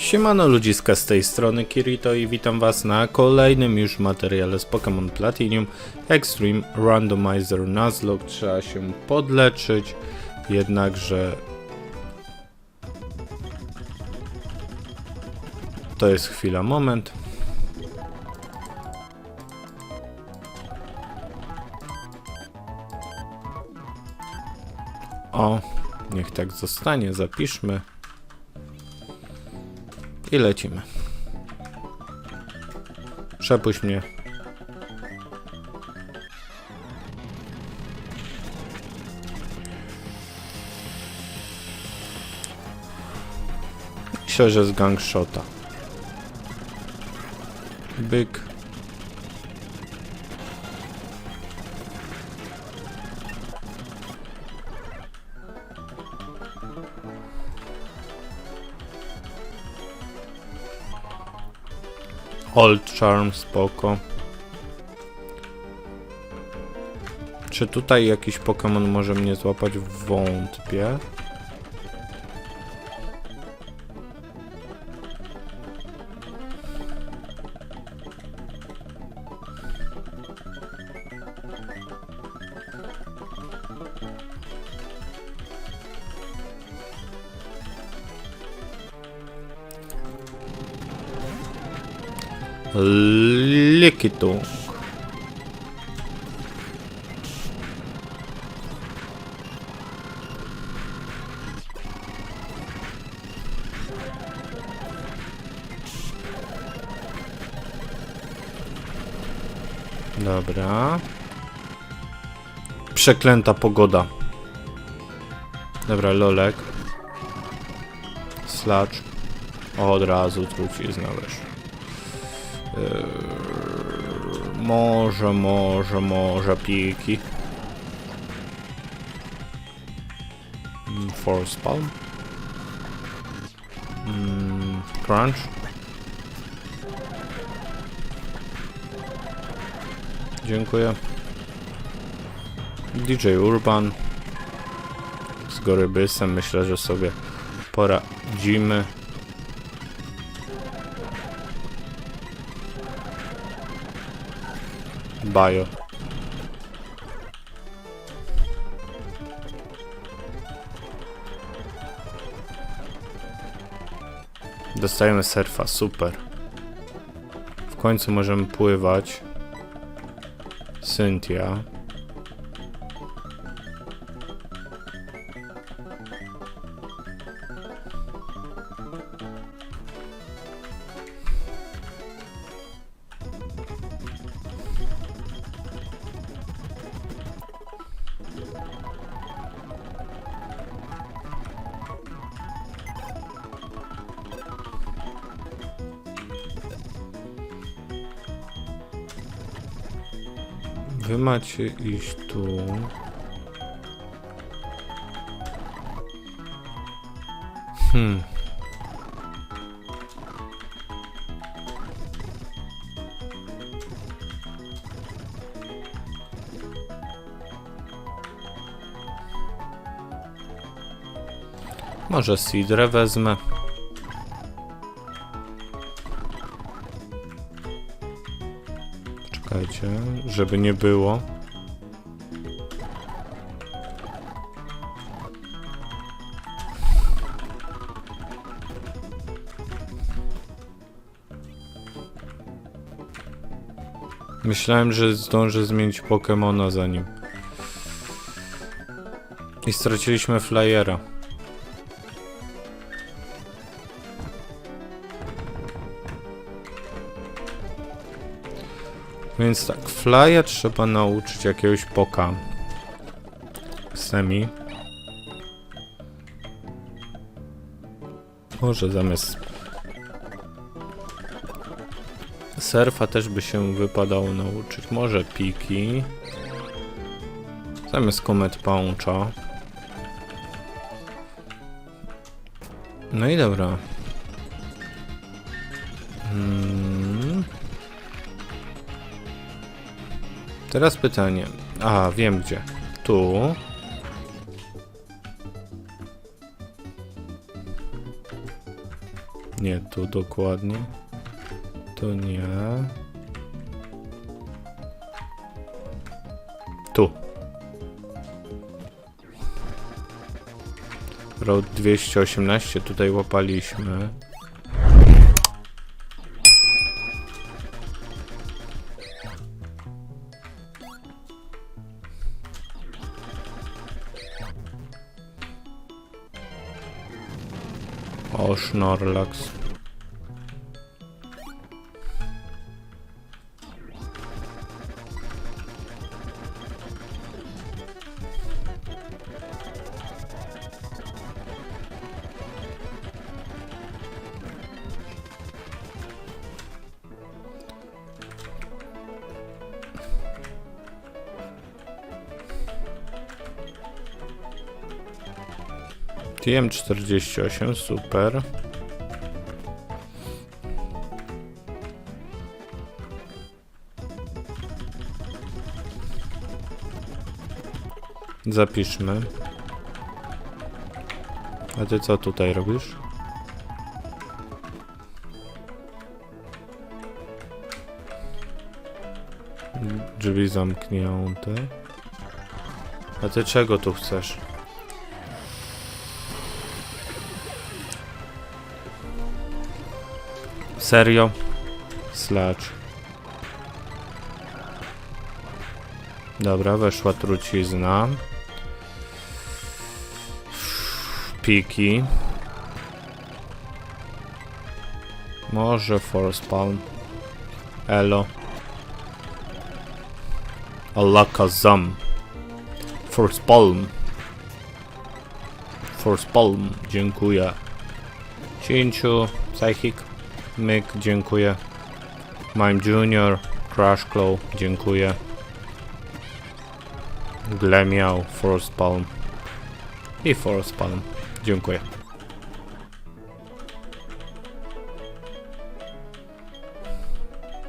Siemano ludziska z tej strony Kirito i witam was na kolejnym już materiale z Pokémon Platinum Extreme Randomizer Nuzlocke. Trzeba się podleczyć, jednakże to jest chwila, moment. O, niech tak zostanie, zapiszmy. I lecimy. Przepuść mnie. Myślę, że z gangshota. Byk. Old Charm, spoko. Czy tutaj jakiś Pokémon może mnie złapać? Wątpię. Likitung. Dobra. Przeklęta pogoda. Dobra, lolek. Slacz. Od razu trucizna weszła. Eee, może, może, może piki. Mm, Force Palm. Mm, crunch. Dziękuję. DJ Urban. Z Gorybysem myślę, że sobie poradzimy. Bio. Dostajemy surfa, super. W końcu możemy pływać. Cynthia. Wy macie iść tu. Hmm. Może Sidrę wezmę. Czekajcie, żeby nie było. Myślałem, że zdążę zmienić Pokemona zanim. I straciliśmy flyera. Więc tak, Flya trzeba nauczyć jakiegoś poka. Semi. Może zamiast... Surfa też by się wypadało nauczyć. Może piki. Zamiast Comet Puncha. No i dobra. Teraz pytanie. A, wiem gdzie. Tu. Nie, tu dokładnie. To nie. Tu. Road 218 tutaj łapaliśmy. O, Snorlax. TM48, super. Zapiszmy. A ty co tutaj robisz? Drzwi zamknięte. A ty czego tu chcesz? Serio? Slacz. Dobra, weszła trucizna. Piki. Może force palm. Elo. Alakazam. Force palm. Force palm. Dziękuję. Cięciu. Psychic. Myk, dziękuję. Mime Junior, Crash Claw, dziękuję. Glemiał, Force Palm i Force Palm, dziękuję.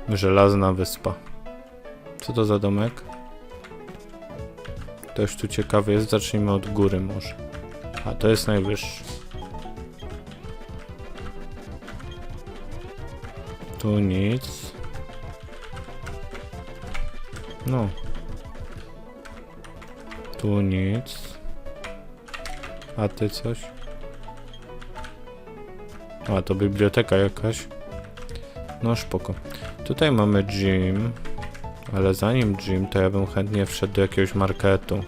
Żelazna wyspa. Co to za domek? Ktoś tu ciekawy jest, zacznijmy od góry może. A to jest najwyższy. Tu nic. No. Tu nic. A ty coś? A, to biblioteka jakaś. No spoko. Tutaj mamy gym. Ale zanim gym, to ja bym chętnie wszedł do jakiegoś marketu.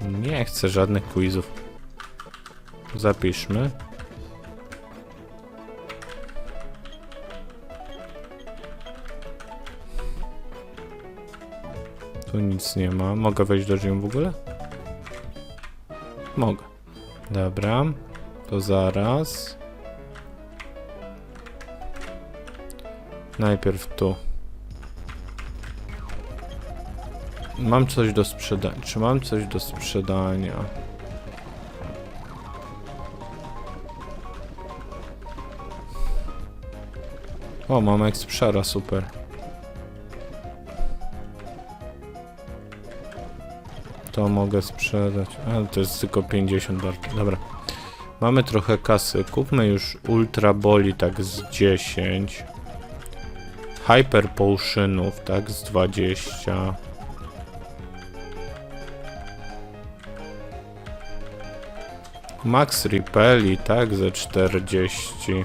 Nie chcę żadnych quizów. Zapiszmy. Tu nic nie ma. Mogę wejść do gym w ogóle? Mogę. Dobra. To zaraz. Najpierw tu. Mam coś do sprzedania. Czy mam coś do sprzedania? O, mam eksprzera, super. To mogę sprzedać. Ale to jest tylko 50 bar. Dobra. Mamy trochę kasy. Kupmy już Ultra Boli tak z 10. Hyper Potionów tak z 20. Max Repelli tak ze 40.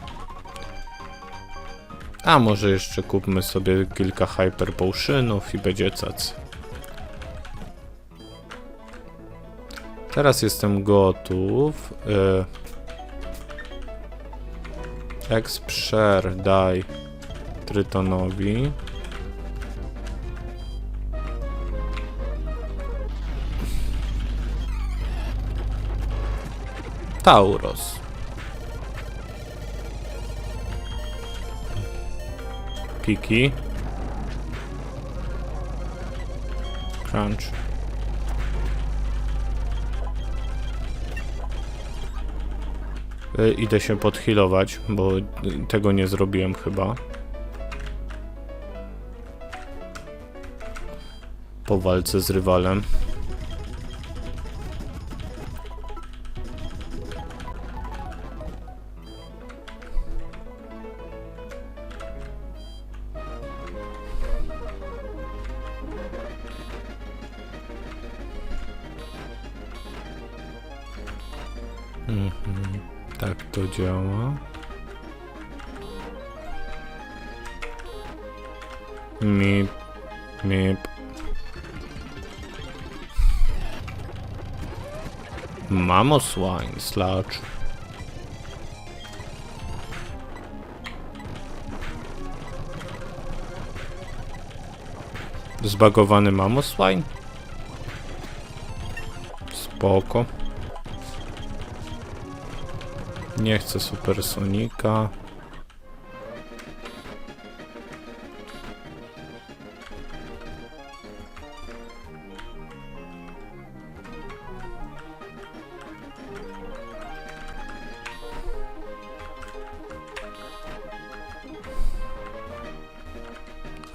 A może jeszcze kupmy sobie kilka Hyper Potionów i będzie cacy. Teraz jestem gotów. Y... Exprzer daj Trytonowi. Tauros. Piki. Crunch. E, idę się podchilować, bo tego nie zrobiłem chyba. Po walce z rywalem. Mm-hmm. Tak to działa. Mip, mip. Mamo slacz. Zbagowany mamo swine? Spoko. Nie chcę supersonika.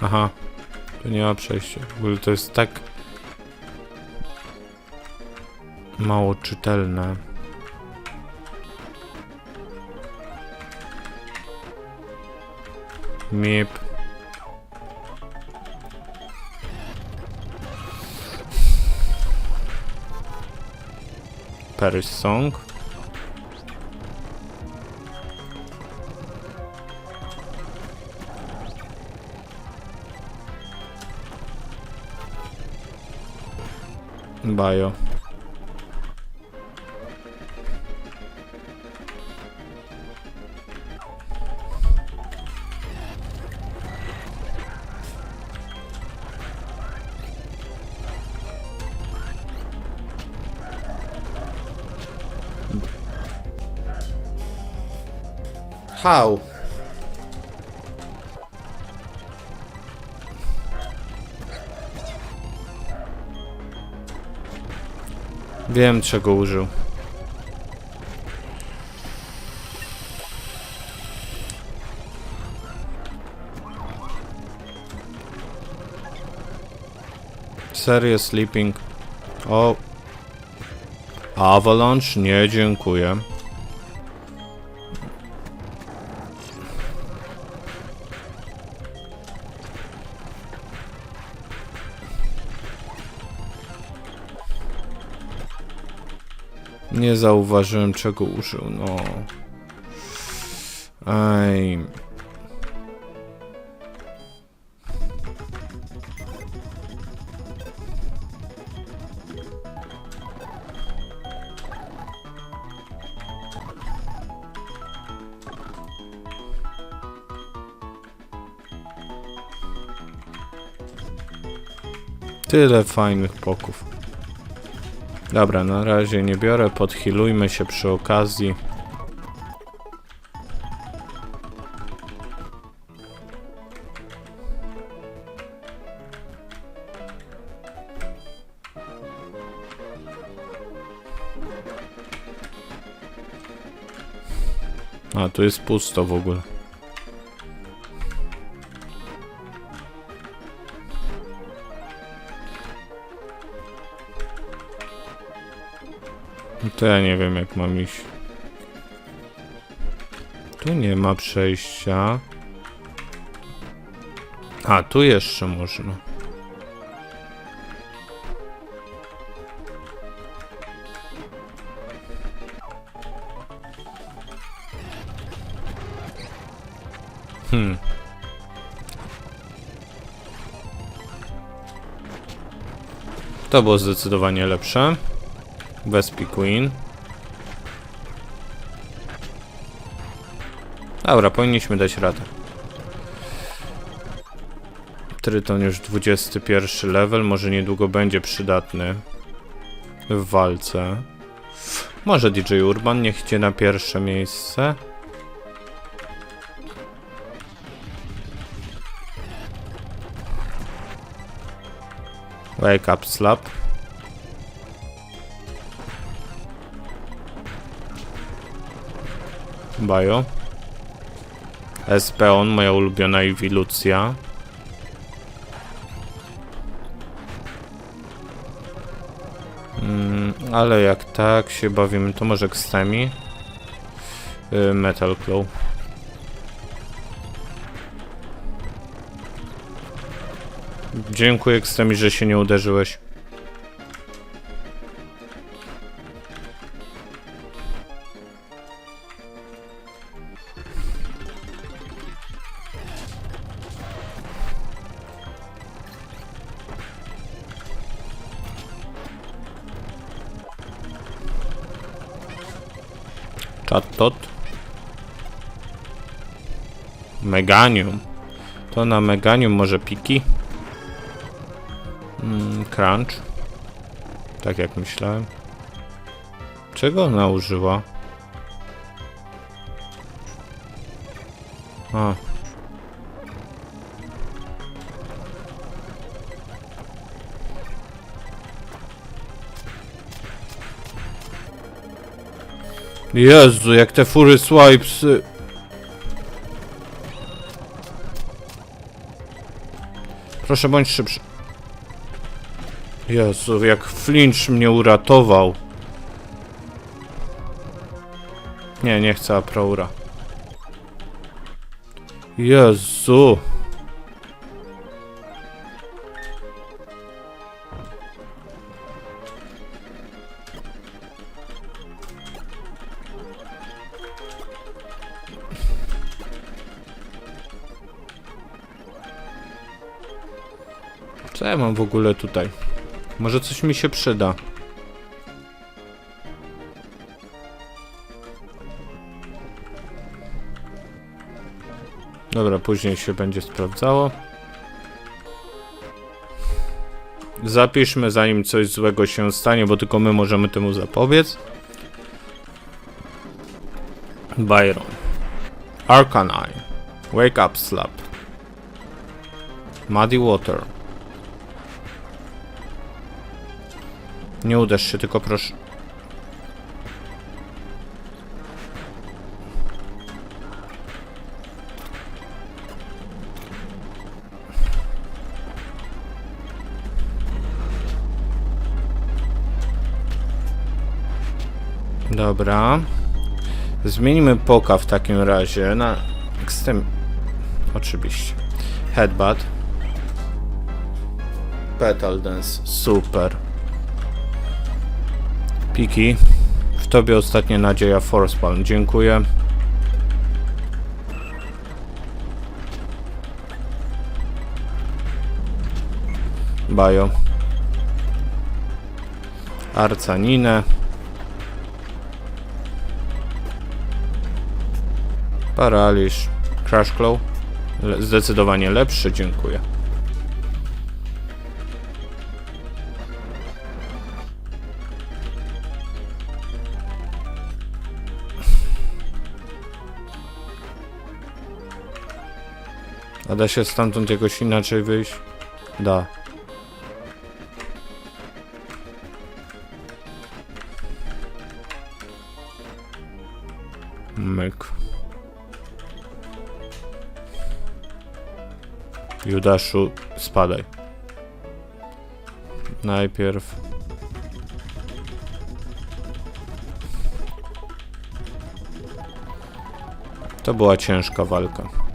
Aha, tu nie ma przejścia. W ogóle to jest tak mało czytelne. Mip. Paris Song. Bio. How? Wiem czego użył. Serio sleeping. O. Avalanche? Nie, dziękuję. Nie zauważyłem czego użył, no. Ej. Tyle fajnych poków. Dobra, na razie nie biorę, podhilujmy się przy okazji. A, tu jest pusto w ogóle. To ja nie wiem jak mam iść. Tu nie ma przejścia. A, tu jeszcze można. Hmm. To było zdecydowanie lepsze. Wespi Queen. Dobra, powinniśmy dać radę. Tryton już 21 level, może niedługo będzie przydatny w walce. Może DJ Urban niech idzie na pierwsze miejsce. Wake up slap. Bajo. Espeon, moja ulubiona ewilucja. Mm, ale jak tak się bawimy, to może Xtemi. Y, Metal Claw. Dziękuję Xtemi, że się nie uderzyłeś. Meganium. To na Meganium może piki? Mm, crunch. Tak jak myślałem. Czego ona użyła? A. Jezu, jak te fury swipes. Proszę bądź szybszy. Jezu, jak flinch mnie uratował. Nie, nie chcę Aproura. Jezu. Ja mam w ogóle tutaj? Może coś mi się przyda. Dobra, później się będzie sprawdzało. Zapiszmy zanim coś złego się stanie, bo tylko my możemy temu zapobiec. Byron. Arcanine. Wake up slap. Muddy water. Nie uderz się, tylko proszę. Dobra. Zmienimy poka w takim razie na ekstrem... Oczywiście. Headbutt. Petal Dance. Super. Piki. W tobie ostatnia nadzieja Forcepalm. Dziękuję. Bajo. Arcaninę. Paraliż. Crash Claw. Le zdecydowanie lepszy, dziękuję. A da się stamtąd jakoś inaczej wyjść? Da. Myk. Judaszu, spadaj. Najpierw. To była ciężka walka.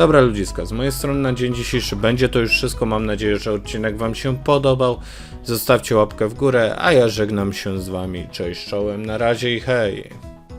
Dobra ludziska, z mojej strony na dzień dzisiejszy będzie to już wszystko. Mam nadzieję, że odcinek Wam się podobał. Zostawcie łapkę w górę, a ja żegnam się z Wami. Cześć czołem, na razie i hej!